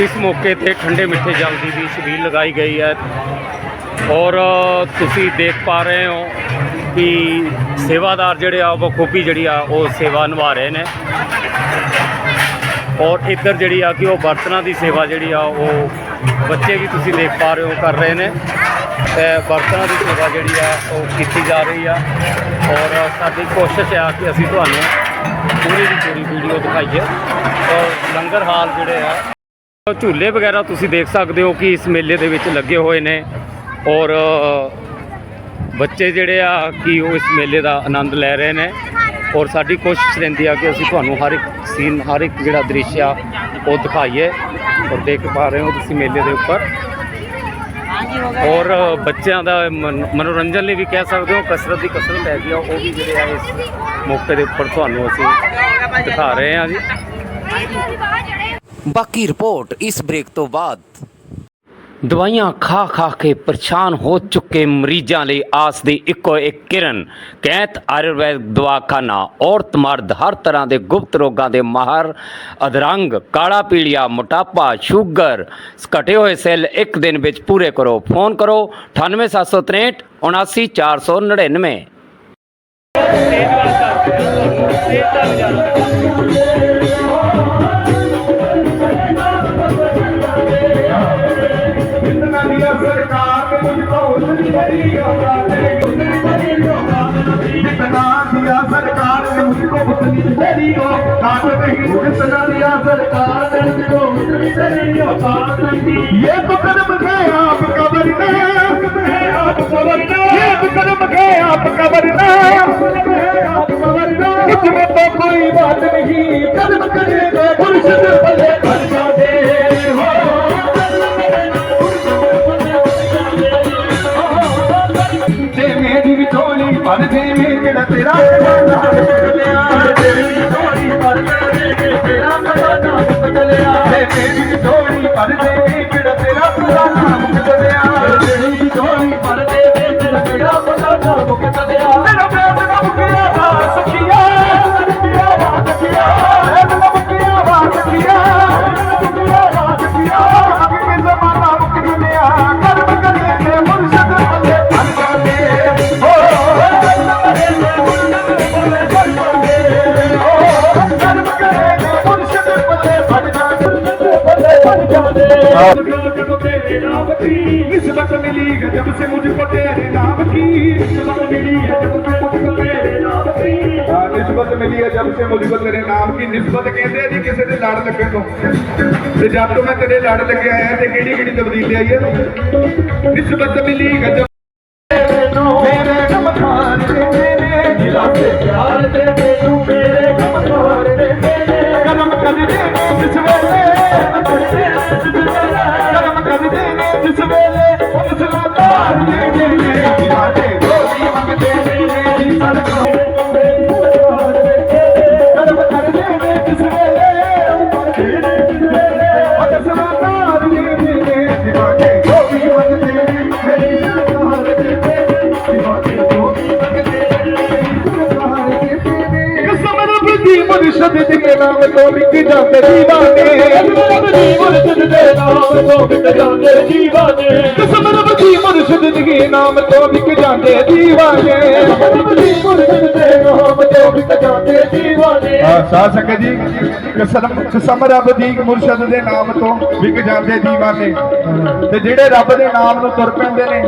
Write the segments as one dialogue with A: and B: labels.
A: ਇਸ ਮੌਕੇ ਤੇ ਠੰਡੇ ਮਿੱਠੇ ਜਲ ਦੀ ਵੀ ਛਬੀਲ ਲਗਾਈ ਗਈ ਹੈ। ਔਰ ਤੁਸੀਂ ਦੇਖ ਪਾ ਰਹੇ ਹੋ ਕਿ ਸੇਵਾਦਾਰ ਜਿਹੜੇ ਆ, ਉਹ ਬਖੂਬੀ ਜਿਹੜੀ ਆ, ਉਹ ਸੇਵਾ ਨਿਭਾ ਰਹੇ ਨੇ। ਔਰ ਇੱਧਰ ਜਿਹੜੀ ਆ ਕਿ ਉਹ ਬਰਤਨਾਂ ਦੀ ਸੇਵਾ ਜਿਹੜੀ ਆ, ਉਹ ਬੱਚੇ ਵੀ ਤੁਸੀਂ ਦੇਖ ਪਾ ਰਹੇ ਹੋ, ਕਰ ਰਹੇ ਨੇ। ਤੇ ਬਰਤਨਾਂ ਦੀ ਸੇਵਾ ਜਿਹੜੀ ਆ, ਉਹ ਕੀਤੀ ਜਾ ਰਹੀ ਆ। ਔਰ ਸਾਡੀ ਕੋਸ਼ਿਸ਼ ਆ ਕਿ ਅਸੀਂ ਤੁਹਾਨੂੰ ਪੂਰੀ ਦੀ ਪੂਰੀ ਵੀਡੀਓ ਦਿਖਾਈਏ। ਔਰ ਲੰਗਰ ਹਾਲ ਜਿਹੜੇ ਆ ਝੂਲੇ ਵਗੈਰਾ ਤੁਸੀਂ ਦੇਖ ਸਕਦੇ ਹੋ ਕਿ ਇਸ ਮੇਲੇ ਦੇ ਵਿੱਚ ਲੱਗੇ ਹੋਏ ਨੇ ਔਰ ਬੱਚੇ ਜਿਹੜੇ ਆ ਕਿ ਉਹ ਇਸ ਮੇਲੇ ਦਾ ਆਨੰਦ ਲੈ ਰਹੇ ਨੇ ਔਰ ਸਾਡੀ ਕੋਸ਼ਿਸ਼ ਰਹਿੰਦੀ ਆ ਕਿ ਅਸੀਂ ਤੁਹਾਨੂੰ ਹਰ ਇੱਕ ਸੀਨ, ਹਰ ਇੱਕ ਜਿਹੜਾ ਦ੍ਰਿਸ਼ ਆ ਉਹ ਦਿਖਾਈਏ ਔਰ ਦੇਖ ਪਾ ਰਹੇ ਹੋ ਤੁਸੀਂ ਮੇਲੇ ਦੇ ਉੱਪਰ। ਔਰ ਬੱਚਿਆਂ ਦਾ ਮਨ- ਮਨੋਰੰਜਨ ਲਈ ਵੀ ਕਹਿ ਸਕਦੇ ਹੋ, ਕਸਰਤ ਦੀ ਕਸਰਤ ਹੈਗੀ ਆ, ਉਹ ਵੀ ਜਿਹੜੇ ਆ ਇਸ ਮੌਕੇ ਦੇ ਉੱਪਰ ਤੁਹਾਨੂੰ ਅਸੀਂ ਦਿਖਾ ਰਹੇ ਹਾਂ ਜੀ।
B: ਬਾਕੀ ਰਿਪੋਰਟ ਇਸ ਬ੍ਰੇਕ ਤੋਂ ਬਾਅਦ।
A: ਦਵਾਈਆਂ ਖਾ ਖਾ ਕੇ ਪਰੇਸ਼ਾਨ ਹੋ ਚੁੱਕੇ ਮਰੀਜ਼ਾਂ ਲਈ ਆਸ ਦੀ ਇੱਕੋ ਇੱਕ ਕਿਰਨ ਕੈਂਤ ਆਯੁਰਵੈਦ ਦਵਾਖਾਨਾ, ਔਰਤ ਮਰਦ, ਹਰ ਤਰ੍ਹਾਂ ਦੇ ਗੁਪਤ ਰੋਗਾਂ ਦੇ ਮਾਹਰ, ਅਧਰੰਗ, ਕਾਲਾ ਪੀਲੀਆ, ਮੋਟਾਪਾ, ਸ਼ੂਗਰ, ਘਟੇ ਹੋਏ ਸੈੱਲ ਇੱਕ ਦਿਨ ਵਿੱਚ ਪੂਰੇ ਕਰੋ। ਫੋਨ ਕਰੋ 98763 79499
C: ਇਹ ਤਾਂ इतना दिया सरकार ने मुझको उतनी बड़ी औकात नहीं ये तो कर्म है आपका वरना आपका वरना ये तो कर्म है आपका वरना आपका वरना इसमें तो कोई बात नहीं कर्म करेगा पुरुष ਨਿਕਲਿਆ ਤੇ ਮੇਰੀ ਜਾਂਦੇ ਜਦੋਂ ਤੇਰੇ ਨਾਮ ਕੀ ਨਿਸਬਤ ਮਿਲੀ ਹੈ ਜਬ ਸੇ ਮੁਝਕੋ ਤੇਰੇ ਨਾਮ ਕੀ ਨਿਸਬਤ ਮਿਲੀ ਹੈ ਜਬ ਸੇ ਮੁਝਕੋ ਤੇਰੇ ਨਾਮ ਨਿਸਬਤ ਮਿਲੀ ਹੈ ਜਬ ਸੇ ਮੁਝਕੋ ਤੇਰੇ ਨਾਮ ਕੀ ਨਿਸਬਤ ਕਹਿੰਦੇ ਆ ਜੀ ਕਿਸੇ ਦੇ ਲੜ ਲੱਗਣ ਤੋਂ ਤੇ ਜਦ ਤੋਂ ਮੈਂ ਤੇਰੇ ਲੜ ਲੱਗਿਆ ਆ ਤੇ ਕਿਹੜੀ ਕਿਹੜੀ ਤਬਦੀਲੀ ਆਈ ਹੈ ਨਿਸਬਤ ਮਿਲੀ ਹੈ Lord. ਮੁਰਸ਼ਦ ਦੇ ਨਾਮ ਤੋਂ ਵਿਕ ਜਾਂਦੇ ਦੀਵਾਨੇ ਦੇ ਨਾਮ ਤੋਂ ਮੁਰਸ਼ਦ ਦੇ ਨਾਮ ਤੋਂ ਵਿਕ ਜਾਂਦੇ ਦੀਵਾਨੇ ਦੇ ਹਾਂ ਸਾਹ ਸਕੇ ਜੀ, ਕਸਮ ਰੱਬ ਦੀ ਮੁਰਸ਼ਦ ਦੇ ਨਾਮ ਤੋਂ ਵਿਕ ਜਾਂਦੇ ਦੀਵਾਨੇ ਤੇ ਜਿਹੜੇ ਰੱਬ ਦੇ ਨਾਮ ਨੂੰ ਤੁਰ ਪੈਂਦੇ ਨੇ,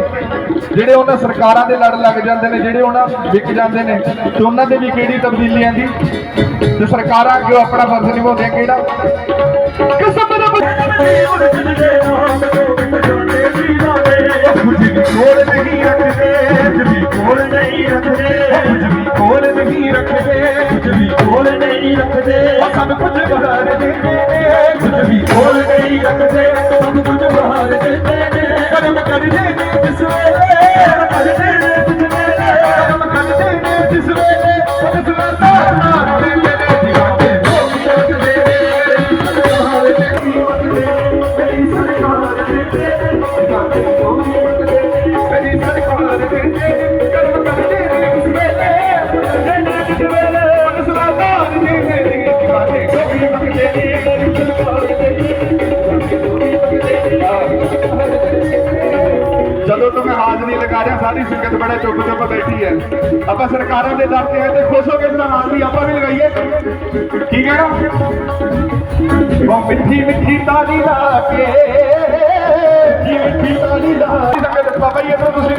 C: ਜਿਹੜੇ ਉਹਨਾਂ ਸਰਕਾਰਾਂ ਦੇ ਲੜ ਲੱਗ ਜਾਂਦੇ ਨੇ, ਜਿਹੜੇ ਉਹਨਾਂ ਵਿਕ ਜਾਂਦੇ ਨੇ, ਤੇ ਉਹਨਾਂ ਦੇ ਵੀ ਕਿਹੜੀ ਤਬਦੀਲੀ ਆਂਦੀ ਸਰਕਾਰਾਂ ਅੱਗੇ ਆਪਣਾ ਫਰਜ਼ ਨਿਭਾਉਂਦੇ ਕਿਹੜਾ? ਕਸਮ ਰੱਬ ਕੁਝ ਵੀ ਕੋਲ ਨਹੀਂ ਰੱਖਦੇ ਕੁਝ ਵੀ ਕੋਲ ਨਹੀਂ ਰੱਖਦੇ। ਕੁਝ ਵੀ ਕੋਲ ਨਹੀਂ ਰੱਖਦੇ ਕੁਝ ਵੀ ਕੋਲ ਨਹੀਂ ਰੱਖਦੇ। ਉਹ ਸਭ ਕੁਝ ਬਾਹਰ ਦਿੰਦੇ ਨੇ ਕੁਝ ਵੀ ਕੋਲ ਨਹੀਂ ਰੱਖਦੇ। ਸਭ ਕੁਝ ਬਾਹਰ ਦਿੰਦੇ ਨੇ। ਕਰਮ ਕਰਦੇ ਨੇ ਜਿਸ ਵੇਲੇ। ਆਪਾਂ ਸਰਕਾਰਾਂ ਦੇ ਦਰ ਤੇ ਆਏ ਤੇ ਖੁਸ਼ ਹੋ ਕੇ ਇਸਦਾ ਨਾਮ ਵੀ ਆਪਾਂ ਵੀ ਲਗਾਈਏ। ਕੀ ਕਹਿਣਾ? ਉਹ ਮਿੱਠੀ ਮਿੱਠੀ ਤਾਲੀ ਲਾ ਕੇ, ਮਿੱਠੀ ਮਿੱਠੀ ਤਾਲੀ ਲਾ ਕੇ। ਬਾਬਾ ਜੀ ਇੱਧਰ ਤੁਸੀਂ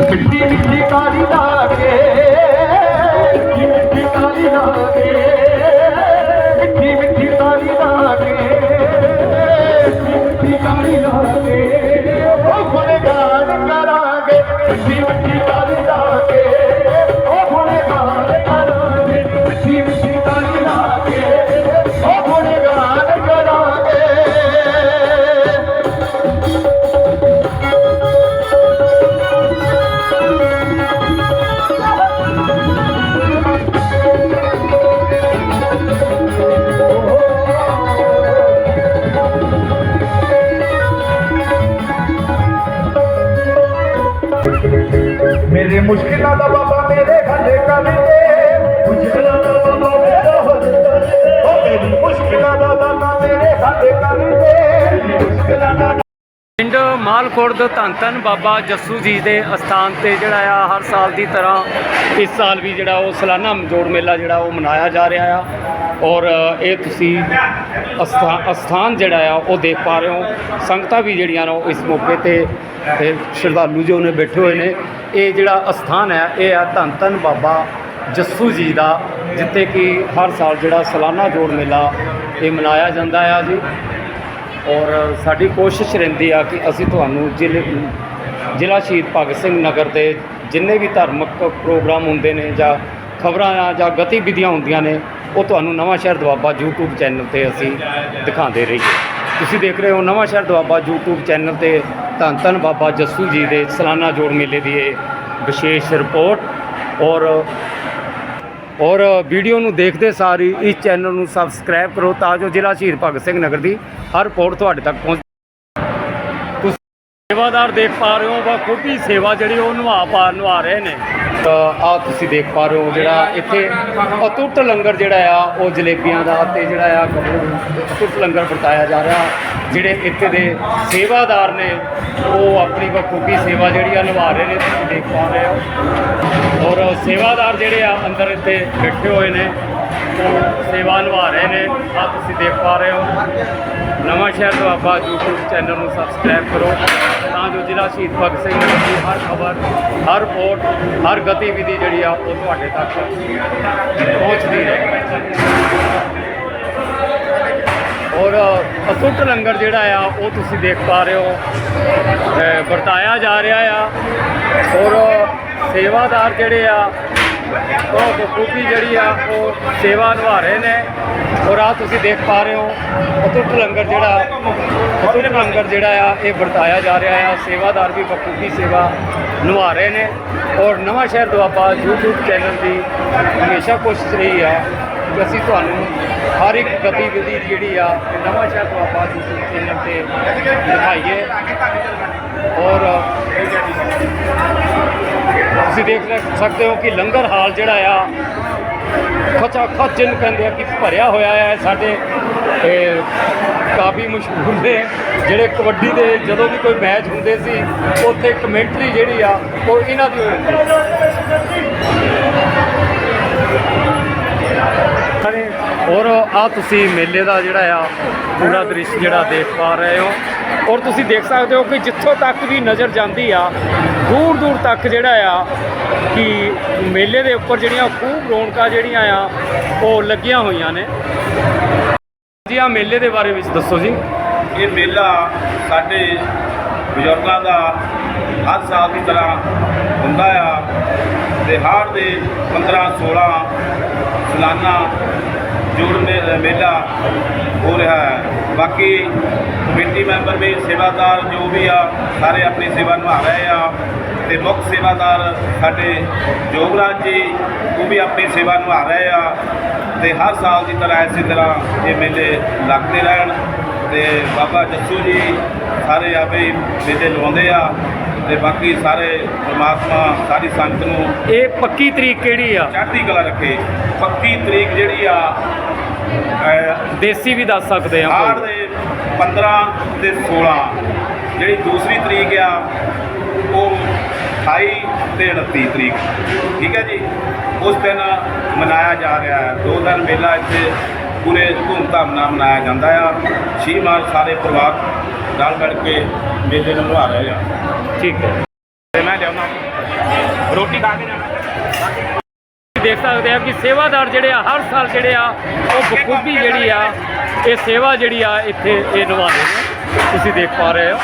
C: ਮਿੱਠੀ ਮਿੱਠੀ ਤਾਲੀ ਲਾ ਕੇ, ਮਿੱਠੀ ਮਿੱਠੀ ਤਾਲੀ ਲਾ ਕੇ, ਮਿੱਠੀ ਮਿੱਠੀ ਤਾਲੀ ਲਾ ਕੇ, ਮਿੱਠੀ ਤਾਲੀ ਲਾ ਕੇ। ਉਹ ਗੁਣਗਾਨ ਕਰਾਂਗੇ ਮਿੱਠੀ ਮਿੱਠੀ ਤਾਲੀ ਲਾ ਕੇ। ਮੇਰੇ ਮੁਸ਼ਕਿਲਾਂ ਦਾ ਬਾਬਾ ਮੇਰੇ ਖੰਡੇ ਕਰ ਮੁਸ਼ਕਿਲਾਂ ਦਾ ਬਾਬਾ ਮੇਰਾ ਹੱਲ ਮੇਰੀ ਮੁਸ਼ਕਿਲਾਂ ਦਾ ਬਾਬਾ ਮੇਰੇ ਖੰਡੇ ਕਰ ਮੁਸ਼ਕਿਲਾਂ ਦਾ
A: ਪਿੰਡ ਮਾਲਖੁਰਦ ਧੰਨ ਧੰਨ ਬਾਬਾ ਜੱਸੂ ਜੀ ਦੇ ਅਸਥਾਨ ਤੇ ਜਿਹੜਾ ਆ, ਹਰ ਸਾਲ ਦੀ ਤਰ੍ਹਾਂ ਇਸ ਸਾਲ ਵੀ ਜਿਹੜਾ ਉਹ ਸਾਲਾਨਾ ਜੋੜ ਮੇਲਾ ਜਿਹੜਾ ਉਹ ਮਨਾਇਆ ਜਾ ਰਿਹਾ ਆ। ਔਰ ਇਹ ਤੁਸੀਂ ਅਸਥਾ- ਅਸਥਾਨ ਜਿਹੜਾ ਆ, ਉਹ ਦੇਖ ਪਾ ਰਹੇ ਹੋ। ਸੰਗਤਾਂ ਵੀ ਜਿਹੜੀਆਂ ਨੇ ਉਹ ਇਸ ਮੌਕੇ ਤੇ ਤੇ ਸ਼ਰਧਾਲੂ ਜੋ ਨੇ ਬੈਠੇ ਹੋਏ ਨੇ। ਇਹ ਜਿਹੜਾ ਅਸਥਾਨ ਹੈ, ਇਹ ਆ ਧੰਨ ਧੰਨ ਬਾਬਾ ਜੱਸੂ ਜੀ ਦਾ, ਜਿੱਥੇ ਕਿ ਹਰ ਸਾਲ ਜਿਹੜਾ ਸਾਲਾਨਾ ਜੋੜ ਮੇਲਾ ਇਹ ਮਨਾਇਆ ਜਾਂਦਾ ਆ ਜੀ। ਔਰ, ਸਾਡੀ ਕੋਸ਼ਿਸ਼ ਰਹਿੰਦੀ ਆ ਕਿ ਅਸੀਂ ਤੁਹਾਨੂੰ ਜ਼ਿਲ੍ਹੇ, ਜ਼ਿਲ੍ਹਾ ਸ਼ਹੀਦ ਭਗਤ ਸਿੰਘ ਨਗਰ ਦੇ ਜਿੰਨੇ ਵੀ ਧਾਰਮਿਕ ਪ੍ਰੋਗਰਾਮ ਹੁੰਦੇ ਨੇ ਜਾਂ ਖਬਰਾਂ ਆ ਜਾਂ ਗਤੀਵਿਧੀਆਂ ਹੁੰਦੀਆਂ ਨੇ, ਉਹ ਤੁਹਾਨੂੰ ਨਵਾਂ ਸ਼ਹਿਰ ਦੁਆਬਾ YouTube ਚੈਨਲ ਤੇ ਅਸੀਂ ਦਿਖਾਉਂਦੇ ਰਹੀਏ। ਤੁਸੀਂ ਦੇਖ ਰਹੇ ਹੋ ਨਵਾਂ ਸ਼ਹਿਰ ਦੁਆਬਾ YouTube ਚੈਨਲ ਤੇ। ਧੰਨ ਧੰਨ ਬਾਬਾ ਜੱਸੂ ਜੀ ਦੇ ਸਾਲਾਨਾ ਜੋੜ ਮੇਲੇ ਦੀ ਇਹ ਵਿਸ਼ੇਸ਼ ਰਿਪੋਰਟ। ਔਰ ਔਰ ਵੀਡੀਓ ਨੂੰ ਦੇਖਦੇ ਸਾਰ ਹੀ ਇਸ ਚੈਨਲ ਨੂੰ ਸਬਸਕ੍ਰਾਈਬ ਕਰੋ ਤਾਂ ਜੋ ਜ਼ਿਲ੍ਹਾ ਸ਼ਹੀਦ ਭਗਤ ਸਿੰਘ ਨਗਰ ਦੀ ਹਰ ਰਿਪੋਰਟ ਤੁਹਾਡੇ ਤੱਕ ਪਹੁੰਚ ਤੁਸੀਂ ਸੇਵਾਦਾਰ ਦੇਖ ਪਾ ਰਹੇ ਹੋ ਬਖੂਬੀ ਸੇਵਾ ਜਿਹੜੀ ਉਹ ਨਿਭਾ ਪਾ ਨਿਭਾ ਰਹੇ ਨੇ। ਤਾਂ ਆ ਤੁਸੀਂ ਦੇਖ ਪਾ ਰਹੇ ਹੋ ਜਿਹੜਾ ਇੱਥੇ ਅਤੁੱਟ ਲੰਗਰ ਜਿਹੜਾ ਆ, ਉਹ ਜਲੇਬੀਆਂ ਦਾ ਤੇ ਜਿਹੜਾ ਆ ਅਟੁੱਟ ਲੰਗਰ ਵਰਤਾਇਆ ਜਾ ਰਿਹਾ। ਜਿਹੜੇ ਇੱਥੇ ਦੇ ਸੇਵਾਦਾਰ ਨੇ, ਉਹ ਆਪਣੀ ਬਖੂਬੀ ਸੇਵਾ ਜਿਹੜੀ ਆ ਨਿਭਾ ਰਹੇ ਨੇ, ਤੁਸੀਂ ਦੇਖ ਪਾ ਰਹੇ ਹੋ। ਔਰ ਸੇਵਾਦਾਰ ਜਿਹੜੇ ਆ, ਅੰਦਰ ਇੱਥੇ ਬੈਠੇ ਹੋਏ ਨੇ ਉਹ ਸੇਵਾ ਨਿਭਾ ਰਹੇ ਨੇ। ਆ ਤੁਸੀਂ ਦੇਖ ਪਾ ਰਹੇ ਹੋ। ਨਵਾਂ ਸ਼ਹਿਰ ਦੁਆਬਾ YouTube ਚੈਨਲ ਨੂੰ ਸਬਸਕ੍ਰਾਈਬ ਕਰੋ। ਤਾਂ ਜੋ ਜ਼ਿਲ੍ਹਾ ਸ਼ਹੀਦ ਭਗਤ ਸਿੰਘ ਦੀ ਹਰ ਖਬਰ, ਹਰ ਰਿਪੋਰਟ ਹਰ ਗਤੀਵਿਧੀ ਜਿਹੜੀ ਆ, ਉਹ ਤੁਹਾਡੇ ਤੱਕ ਪਹੁੰਚਦੀ ਰਹੇ। ਔਰ ਅਟੁੱਟ ਲੰਗਰ ਜਿਹੜਾ ਆ, ਉਹ ਤੁਸੀਂ ਦੇਖ ਪਾ ਰਹੇ ਹੋ। ਵਰਤਾਇਆ ਜਾ ਰਿਹਾ ਆ। ਔਰ ਸੇਵਾਦਾਰ ਜਿਹੜੇ ਆ, ਉਹ ਬਖੂਬੀ ਜਿਹੜੀ ਆ, ਉਹ ਸੇਵਾ ਨਿਭਾ ਰਹੇ ਨੇ। ਔਰ ਆ ਤੁਸੀਂ ਦੇਖ ਪਾ ਰਹੇ ਹੋ ਅਤੁੱਟ ਲੰਗਰ ਜਿਹੜਾ ਅਟੁੱਟ ਲੰਗਰ ਜਿਹੜਾ ਆ, ਇਹ ਵਰਤਾਇਆ ਜਾ ਰਿਹਾ ਆ। ਸੇਵਾਦਾਰ ਵੀ ਬਖੂਬੀ ਸੇਵਾ ਨਿਭਾ ਰਹੇ ਨੇ ਔਰ ਨਵਾਂ ਸ਼ਹਿਰ ਦੁਆਬਾ YouTube ਚੈਨਲ ਦੀ ਹਮੇਸ਼ਾ ਕੋਸ਼ਿਸ਼ ਰਹੀ ਹੈ ਕਿ ਅਸੀਂ ਤੁਹਾਨੂੰ ਹਰ ਇੱਕ ਗਤੀਵਿਧੀ ਜਿਹੜੀ ਆ ਇਹ ਨਵਾਂ ਸ਼ਹਿਰ ਦੁਆਬਾ YouTube ਚੈਨਲ ਤੇ ਦਿਖਾਈਏ। ਔਰ ਤੁਸੀਂ ਦੇਖ ਸਕਦੇ ਹੋ ਕਿ ਲੰਗਰ ਹਾਲ ਜਿਹੜਾ ਆ ਖਚਾ ਖਚ ਜਿਹਨੂੰ ਕਹਿੰਦੇ ਆ ਕਿ ਭਰਿਆ ਹੋਇਆ ਹੈ ਸਾਡੇ ਇਹ, ਕਾਫੀ ਮਸ਼ਹੂਰ ਨੇ। ਜਿਹੜੇ ਕਬੱਡੀ ਦੇ ਜਦੋਂ ਵੀ ਕੋਈ ਮੈਚ ਹੁੰਦੇ ਸੀ ਉੱਥੇ ਕਮੈਂਟਰੀ ਜਿਹੜੀ ਆ ਉਹ ਇਹਨਾਂ ਦੀ ਹੁੰਦੀ ਔਰ ਆ ਤੁਸੀਂ ਮੇਲੇ ਦਾ ਜਿਹੜਾ ਆ ਪੂਰਾ ਦ੍ਰਿਸ਼ ਜਿਹੜਾ ਦੇਖ ਪਾ ਰਹੇ ਹੋ। ਔਰ ਤੁਸੀਂ ਦੇਖ ਸਕਦੇ ਹੋ ਕਿ ਜਿੱਥੋਂ ਤੱਕ ਵੀ ਨਜ਼ਰ ਜਾਂਦੀ ਆ ਦੂਰ ਦੂਰ ਤੱਕ ਜਿਹੜਾ ਆ ਕਿ ਮੇਲੇ ਦੇ ਉੱਪਰ ਜਿਹੜੀਆਂ ਖੂਬ ਰੌਣਕਾਂ ਜਿਹੜੀਆਂ ਆ ਉਹ ਲੱਗੀਆਂ ਹੋਈਆਂ ਨੇ। ਜੀ ਆ ਮੇਲੇ ਦੇ ਬਾਰੇ ਵਿੱਚ ਦੱਸੋ ਜੀ।
D: ਇਹ ਮੇਲਾ ਸਾਡੇ ਬਜ਼ੁਰਗਾਂ ਦਾ ਹਰ ਸਾਲ ਦੀ ਤਰ੍ਹਾਂ ਹੁੰਦਾ ਆ ਤੇ ਹਾੜ ਦੇ 15 16 ਸਾਲਾਨਾ ਜੋੜ ਮੇ- ਮੇਲਾ ਹੋ ਰਿਹਾ ਹੈ। ਬਾਕੀ ਕਮੇਟੀ ਮੈਂਬਰ ਵੀ, ਸੇਵਾਦਾਰ ਜੋ ਵੀ ਆ, ਸਾਰੇ ਆਪਣੀ ਸੇਵਾ ਨਿਭਾ ਰਹੇ ਆ। ਤੇ ਮੁੱਖ ਸੇਵਾਦਾਰ ਸਾਡੇ ਜੋਗਰਾਜ ਜੀ ਉਹ ਵੀ ਆਪਣੀ ਸੇਵਾ ਨਿਭਾ ਰਹੇ ਆ ਤੇ ਹਰ ਸਾਲ ਦੀ ਤਰ੍ਹਾਂ ਇਸੇ ਤਰ੍ਹਾਂ ਇਹ ਮੇਲੇ ਲੱਗਦੇ ਰਹਿਣ ਤੇ ਬਾਬਾ ਜੱਸੂ ਜੀ ਸਾਰੇ ਆਪੇ ਮੇਲੇ ਲਵਾਉਂਦੇ ਆ ਤੇ ਬਾਕੀ ਸਾਰੇ ਪ੍ਰਮਾਤਮਾ ਸਾਰੀ ਸੰਗਤ ਨੂੰ
A: ਇਹ ਪੱਕੀ ਤਰੀਕ ਕਿਹੜੀ ਆ?
D: ਚੜ੍ਹਦੀ ਕਲਾ ਰੱਖੇ। ਪੱਕੀ ਤਰੀਕ ਜਿਹੜੀ ਆ
A: ਦੇਸੀ ਵੀ ਦੱਸ ਸਕਦੇ ਆ ਕੋਈ।
D: ਦੇ 15 ਤੇ 16 ਜਿਹੜੀ ਦੂਸਰੀ ਤਰੀਕ ਆ ਉਹ 28 ਤੇ 29 ਤਰੀਕ। ਠੀਕ ਹੈ ਜੀ? ਉਸ ਦਿਨ ਮਨਾਇਆ ਜਾ ਰਿਹਾ ਹੈ। ਦੋ ਦਿਨ ਮੇਲਾ ਇੱਥੇ ਪੂਰੇ ਧੂਮਧਾਮ ਨਾਲ ਮਨਾਇਆ ਜਾਂਦਾ ਆ। ਛੇ ਮਾਰ ਸਾਰੇ ਪਰਿਵਾਰ ਨਾਲ ਮਿਲ ਕੇ ਮੇਲੇ ਨੂੰ ਨਿਭਾ ਰਹੇ ਆ।
A: ਠੀਕ ਹੈ।
D: ਤੇ ਮੈਂ ਲਿਆਉਣਾ ਰੋਟੀ ਖਾ ਕੇ ਜਾਣਾ।
A: ਦੇਖ ਸਕਦੇ ਆ ਕਿ ਸੇਵਾਦਾਰ ਜਿਹੜੇ ਆ ਹਰ ਸਾਲ ਜਿਹੜੇ ਆ ਉਹ ਬਖੂਬੀ ਜਿਹੜੀ ਆ ਇਹ ਸੇਵਾ ਜਿਹੜੀ ਆ ਇੱਥੇ ਇਹ ਨਿਭਾਉਂਦੇ ਨੇ। ਤੁਸੀਂ ਦੇਖ ਪਾ ਰਹੇ ਹੋ।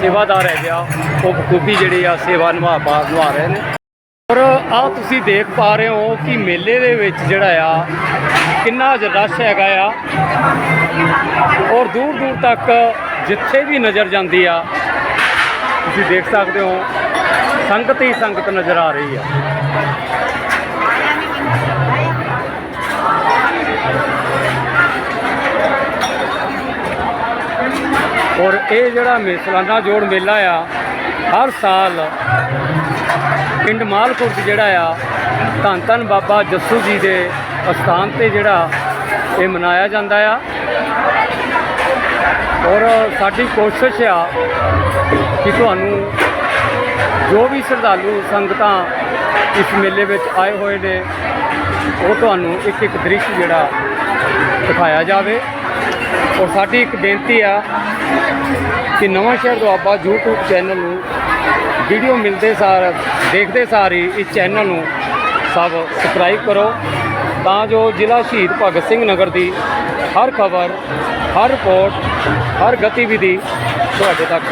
A: ਸੇਵਾਦਾਰ ਹੈਗੇ ਆ, ਉਹ ਬਖੂਬੀ ਜਿਹੜੇ ਆ ਸੇਵਾ ਨਿਭਾ ਪਾ ਨਿਭਾ ਰਹੇ ਨੇ। ਔਰ ਆ ਤੁਸੀਂ ਦੇਖ ਪਾ ਰਹੇ ਹੋ ਕਿ ਮੇਲੇ ਦੇ ਵਿੱਚ ਜਿਹੜਾ ਆ, ਕਿੰਨਾ ਜ ਰਸ਼ ਹੈਗਾ ਆ। ਔਰ ਦੂਰ ਦੂਰ ਤੱਕ ਜਿੱਥੇ ਵੀ ਨਜ਼ਰ ਜਾਂਦੀ ਆ, ਤੁਸੀਂ ਦੇਖ ਸਕਦੇ ਹੋ, ਸੰਗਤ ਹੀ ਸੰਗਤ ਨਜ਼ਰ ਆ ਰਹੀ ਆ। ਔਰ ਇਹ ਜਿਹੜਾ ਮੇ- ਸਾਲਾਨਾ ਜੋੜ ਮੇਲਾ ਆ, ਹਰ ਸਾਲ ਪਿੰਡ ਮਾਲਪੁਰ 'ਚ ਜਿਹੜਾ ਆ, ਧੰਨ ਧੰਨ ਬਾਬਾ ਜੱਸੂ ਜੀ ਦੇ ਅਸਥਾਨ ਤੇ ਜਿਹੜਾ ਇਹ ਮਨਾਇਆ ਜਾਂਦਾ ਆ। ਔਰ ਸਾਡੀ ਕੋਸ਼ਿਸ਼ ਆ ਕਿ ਤੁਹਾਨੂੰ ਜੋ ਵੀ ਸ਼ਰਧਾਲੂ ਸੰਗਤਾਂ ਇਸ ਮੇਲੇ ਵਿੱਚ ਆਏ ਹੋਏ ਨੇ, ਉਹ ਤੁਹਾਨੂੰ ਇੱਕ ਇੱਕ ਦ੍ਰਿਸ਼ ਜਿਹੜਾ ਦਿਖਾਇਆ ਜਾਵੇ। ਔਰ ਸਾਡੀ ਇੱਕ ਬੇਨਤੀ ਆ ਕਿ ਨਵਾਂ ਸ਼ਹਿਰ ਦੁਆਬਾ YouTube ਚੈਨਲ ਨੂੰ ਵੀਡੀਓ ਮਿਲਦੇ ਸਾਰ, ਦੇਖਦੇ ਸਾਰ ਹੀ ਇਸ ਚੈਨਲ ਨੂੰ ਸਭ ਸਬਸਕ੍ਰਾਈਬ ਕਰੋ। ਤਾਂ ਜੋ ਜ਼ਿਲ੍ਹਾ ਸ਼ਹੀਦ ਭਗਤ ਸਿੰਘ ਨਗਰ ਦੀ ਹਰ ਖਬਰ, ਹਰ ਰਿਪੋਰਟ ਹਰ ਗਤੀਵਿਧੀ ਤੁਹਾਡੇ ਤੱਕ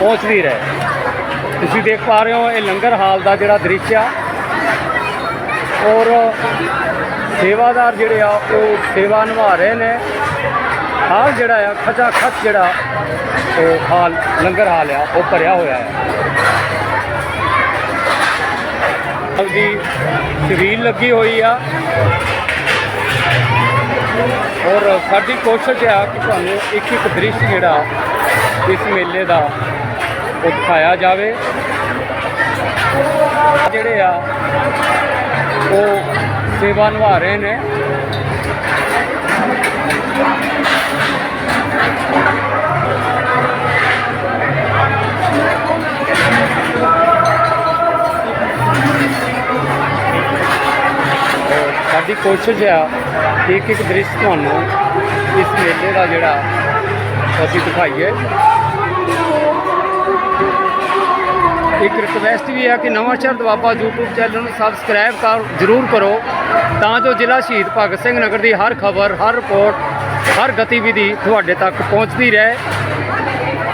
A: ਪਹੁੰਚਦੀ ਰਹੇ। ਤੁਸੀਂ ਦੇਖ ਪਾ ਰਹੇ ਹੋ ਇਹ ਲੰਗਰ ਹਾਲ ਦਾ ਜਿਹੜਾ ਦ੍ਰਿਸ਼ ਆ। ਔਰ ਸੇਵਾਦਾਰ ਜਿਹੜੇ ਆ, ਉਹ ਸੇਵਾ ਨਿਭਾ ਰਹੇ ਨੇ। ਹਾਲ ਜਿਹੜਾ ਆ, ਖਚਾ ਖਚ ਜਿਹੜਾ, ਉਹ ਹਾਲ, ਲੰਗਰ ਹਾਲ ਆ, ਉਹ ਭਰਿਆ ਹੋਇਆ ਹੈ ਉਹਦੀ ਸ਼ਰੀਲ ਲੱਗੀ ਹੋਈ ਆ। ਔਰ ਸਾਡੀ ਕੋਸ਼ਿਸ਼ ਆ ਕਿ ਤੁਹਾਨੂੰ ਇੱਕ ਇੱਕ ਦ੍ਰਿਸ਼ ਜਿਹੜਾ ਇਸ ਮੇਲੇ ਦਾ ਉਹ ਦਿਖਾਇਆ ਜਾਵੇ। ਜਿਹੜੇ ਆ, ਉਹ ਸੇਵਾ ਨਿਭਾ ਰਹੇ ਨੇ। ਸਾਡੀ ਕੋਸ਼ਿਸ਼ ਆ ਕਿ ਇੱਕ ਇੱਕ ਦ੍ਰਿਸ਼ ਤੁਹਾਨੂੰ ਇਸ ਮੇਲੇ ਦਾ ਜਿਹੜਾ ਅਸੀਂ ਦਿਖਾਈਏ। ਇੱਕ ਰਿਕਵੈਸਟ ਵੀ ਹੈ ਕਿ ਨਵਾਂ ਸ਼ਹਿਰ ਦਵਾਬਾ YouTube ਚੈਨਲ ਨੂੰ ਸਬਸਕ੍ਰਾਈਬ ਕਰ ਜ਼ਰੂਰ ਕਰੋ, ਤਾਂ ਜੋ ਜ਼ਿਲ੍ਹਾ ਸ਼ਹੀਦ ਭਗਤ ਸਿੰਘ ਨਗਰ ਦੀ ਹਰ ਖਬਰ, ਹਰ ਰਿਪੋਰਟ ਹਰ ਗਤੀਵਿਧੀ ਤੁਹਾਡੇ ਤੱਕ ਪਹੁੰਚਦੀ ਰਹੇ।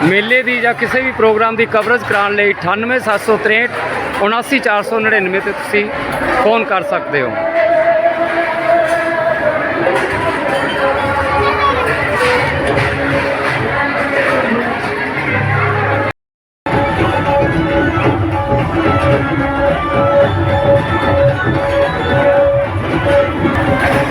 A: ਮੇਲੇ ਦੀ ਜਾਂ ਕਿਸੇ ਵੀ ਪ੍ਰੋਗਰਾਮ ਦੀ ਕਵਰੇਜ ਕਰਾਉਣ ਲਈ 98763 79499 ਤੇ ਤੁਸੀਂ ਫੋਨ ਕਰ ਸਕਦੇ ਹੋ।
C: Thank you.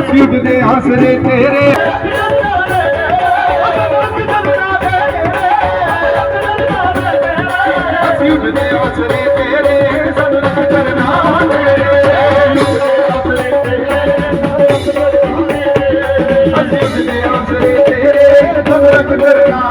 C: ਅਸੀਬ ਦੇ ਹਸਰੇ ਤੇਰੇ ਅਸੀਬ ਦੇ ਦਰਬਾਰ ਅਸੀਂ ਤੇਰੇ ਅਸੀਂ ਕਰਨਾ ਅਸੀਂ ਉਹਦੇ ਆਸਰੇ ਤੇਰੇ ਸਭ ਕਰਨਾ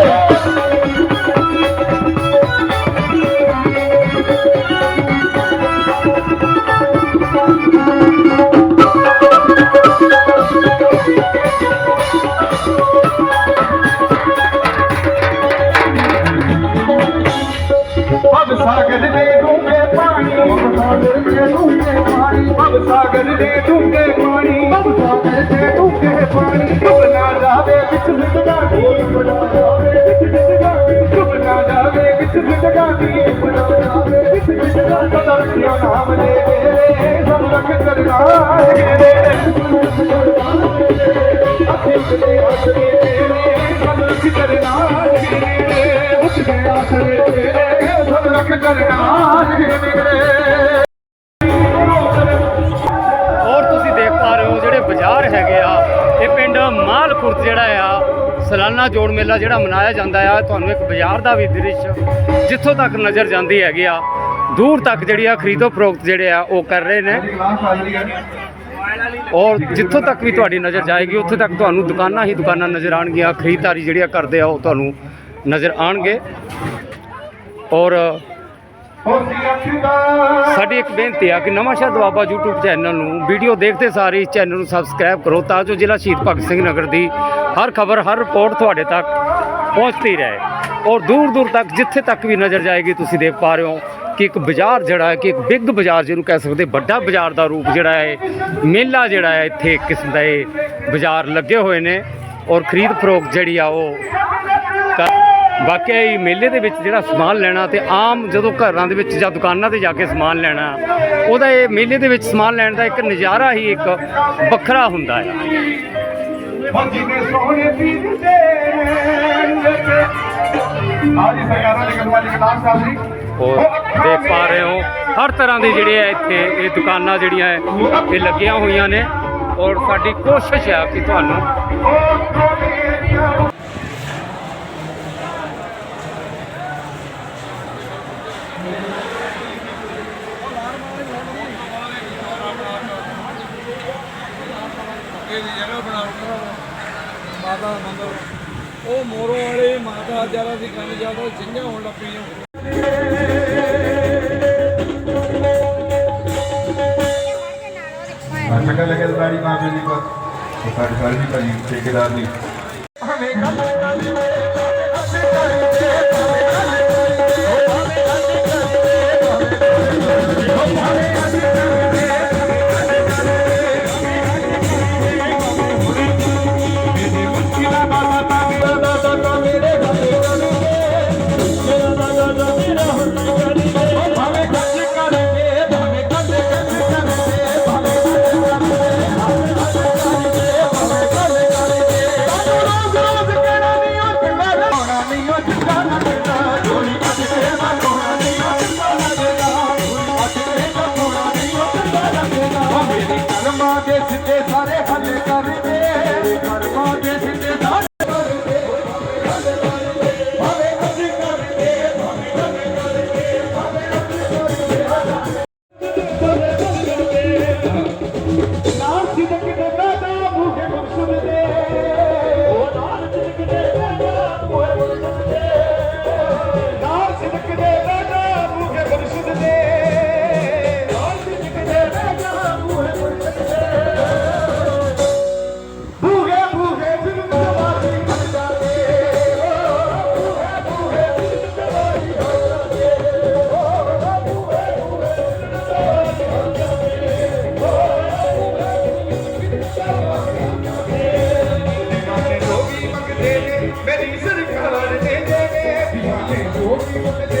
A: ਔਰ ਤੁਸੀਂ ਦੇਖ ਪਾ ਰਹੇ ਹੋ ਜਿਹੜੇ ਬਾਜ਼ਾਰ ਹੈਗੇ ਆ, ਇਹ ਪਿੰਡ ਮਾਲਖੁਰਦ ਜਿਹੜਾ ਆ, ਸਾਲਾਨਾ ਜੋੜ ਮੇਲਾ ਜਿਹੜਾ ਮਨਾਇਆ ਜਾਂਦਾ ਆ, ਤੁਹਾਨੂੰ ਇੱਕ ਬਾਜ਼ਾਰ ਦਾ ਵੀ ਦ੍ਰਿਸ਼ ਜਿੱਥੋਂ ਤੱਕ ਨਜ਼ਰ ਜਾਂਦੀ ਹੈਗੀ ਆ, ਦੂਰ ਤੱਕ ਜਿਹੜੀ ਆ ਖਰੀਦੋ ਫਰੋਖਤ ਜਿਹੜੇ ਆ, ਉਹ ਕਰ ਰਹੇ ਨੇ। ਔਰ ਜਿੱਥੋਂ ਤੱਕ ਵੀ ਤੁਹਾਡੀ ਨਜ਼ਰ ਜਾਏਗੀ, ਉੱਥੇ ਤੱਕ ਤੁਹਾਨੂੰ ਦੁਕਾਨਾਂ ਹੀ ਦੁਕਾਨਾਂ ਨਜ਼ਰ ਆਣਗੀਆਂ ਖਰੀਦਦਾਰੀ ਜਿਹੜੀ ਆ ਕਰਦੇ ਆ, ਉਹ ਤੁਹਾਨੂੰ ਨਜ਼ਰ ਆਣਗੇ ਔਰ ਸਾਡੀ ਇੱਕ ਬੇਨਤੀ ਆ ਕਿ ਨਵਾਂ ਸ਼ਹਿਰ ਦੁਆਬਾ YouTube ਚੈਨਲ ਨੂੰ ਵੀਡੀਓ ਦੇਖਦੇ ਸਾਰੇ ਇਸ ਚੈਨਲ ਨੂੰ ਸਬਸਕ੍ਰਾਈਬ ਕਰੋ ਤਾਂ ਜੋ ਜ਼ਿਲ੍ਹਾ ਸ਼ਹੀਦ ਭਗਤ ਸਿੰਘ ਨਗਰ ਦੀ ਹਰ ਖਬਰ, ਹਰ ਰਿਪੋਰਟ ਤੁਹਾਡੇ ਤੱਕ ਪਹੁੰਚਦੀ ਰਹੇ। ਔਰ ਦੂਰ ਦੂਰ ਤੱਕ, ਜਿੱਥੇ ਤੱਕ ਵੀ ਨਜ਼ਰ ਜਾਏਗੀ, ਤੁਸੀਂ ਦੇਖ ਪਾ ਰਹੇ ਹੋ ਕਿ ਇੱਕ ਬਾਜ਼ਾਰ ਜਿਹੜਾ ਹੈ, ਕਿ ਇੱਕ ਬਿਗ ਬਾਜ਼ਾਰ ਜਿਹਨੂੰ ਕਹਿ ਸਕਦੇ, ਵੱਡਾ ਬਾਜ਼ਾਰ ਦਾ ਰੂਪ ਜਿਹੜਾ ਹੈ, ਮੇਲਾ ਜਿਹੜਾ ਹੈ, ਇੱਥੇ ਇੱਕ ਕਿਸਮ ਦਾ ਇਹ ਬਾਜ਼ਾਰ ਲੱਗੇ ਹੋਏ ਨੇ। ਔਰ ਖਰੀਦ ਫਰੋਖ ਜਿਹੜੀ ਆ ਉਹ ਕਰ- ਵਾਕਿਆ ਹੀ ਮੇਲੇ ਦੇ ਵਿੱਚ ਜਿਹੜਾ ਸਮਾਨ ਲੈਣਾ ਤੇ ਆਮ ਜਦੋਂ ਘਰਾਂ ਦੇ ਵਿੱਚ ਜਾਂ ਦੁਕਾਨਾਂ ਤੇ ਜਾ ਕੇ ਸਮਾਨ ਲੈਣਾ, ਉਹਦਾ ਇਹ ਮੇਲੇ ਦੇ ਵਿੱਚ ਸਮਾਨ ਲੈਣ ਦਾ ਇੱਕ ਨਜ਼ਾਰਾ ਹੀ ਇੱਕ ਵੱਖਰਾ ਹੁੰਦਾ ਹੈ
C: ਆਜੀ ਸਰਕਾਰਾਂ ਦੇ ਕਦਮਾਂ ਦੀ ਕਲਾਸ ਚੱਲ ਰਹੀ
A: ਔਰ ਦੇਖ ਪਾ ਰਹੇ ਹੋ, ਹਰ ਤਰ੍ਹਾਂ ਦੇ ਜਿਹੜੇ ਆ ਇੱਥੇ ਇਹ ਦੁਕਾਨਾਂ ਜਿਹੜੀਆਂ ਇਹ ਲੱਗੀਆਂ ਹੋਈਆਂ ਨੇ ਔਰ ਸਾਡੀ ਕੋਸ਼ਿਸ਼ ਹੈ ਕਿ ਤੁਹਾਨੂੰ
E: ਮਾਤਾ ਦਾ ਮੰਦਰ ਉਹ ਮੋਰੋ ਵਾਲੇ ਮਾਤਾ ਜ਼ਿਆਦਾ ਸੀ ਕੰਮ ਜ਼ਿਆਦਾ ਸਿੰਘਾਂ ਹੋਣ ਲੱਗ ਪਈਆਂ।
C: ਅੱਛਾ ਲੱਗੇ ਸਾਰੀ ਮਾਮੇ ਦੀ ਬਸ ਸਾਡੀ ਸਾਰੀ ਦੀ ਭਾਜੀ ਠੇਕੇਦਾਰ ਦੀ। ਲੋਗੀ